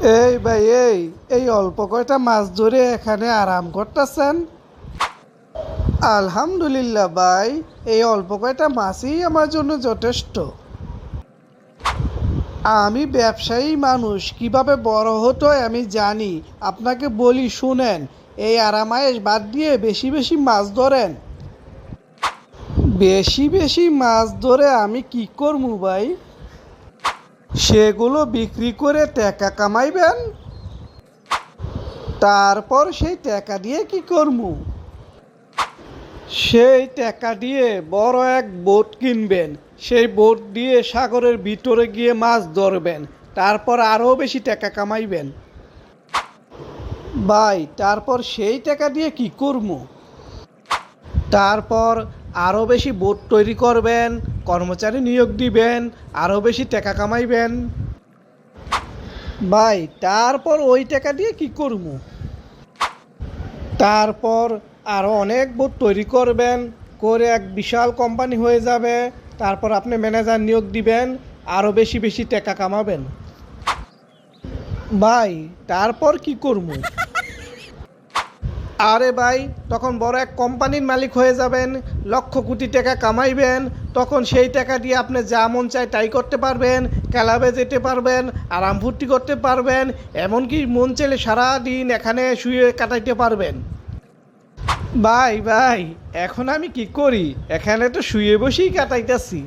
ভাই, এই এই অল্প কয়টা মাছ ধরে এখানে আরাম করতেছেন? আলহামদুলিল্লাহ ভাই, এই অল্প কয়টা মাছই আমার জন্য যথেষ্ট। আমি ব্যবসায়ী মানুষ, কীভাবে বড় হতো আমি জানি। আপনাকে বলি, শুনেন, এই আরামায়েশ বাদ দিয়ে বেশি বেশি মাছ ধরেন। বেশি বেশি মাছ ধরে আমি কি করব ভাই? সেগুলো বিক্রি করে টাকা কামাইবেন? তারপর সেই টাকা দিয়ে কি করব সেই টাকা দিয়ে বড় এক বোট কিনবেন। সেই বোট দিয়ে সাগরের ভিতরে গিয়ে মাছ ধরবেন। তারপর আরও বেশি টাকা কামাইবেন। ভাই, তারপর সেই টাকা দিয়ে কি করব তারপর আরও বেশি বোট তৈরি করবেন। কর্মচারী নিয়োগ দিবেন আরও বেশি টাকা কামাইবেন। ভাই, তারপর ওই টাকা দিয়ে কি করব? তারপর আরও অনেক বোট তৈরি করবেন, করে এক বিশাল কোম্পানি হয়ে যাবে। তারপর আপনি ম্যানেজার নিয়োগ দিবেন আরও বেশি বেশি টাকা কামাবেন। ভাই, তারপর কি করব? আরে ভাই, তখন বড় এক কোম্পানির মালিক হয়ে যাবেন, লক্ষ কোটি টাকা কামাইবেন, তখন সেই টাকা দিয়ে আপনি যা মন চায় তাই করতে পারবেন ক্লাবে যেতে পারবেন, আরাম ফুর্তি করতে পারবেন, এমনকি মন চাইলে সারাদিন এখানে শুয়ে কাটাইতে পারবেন। ভাই ভাই, এখন আমি কি করি? এখানে তো শুয়ে বসেই কাটাইতেছি।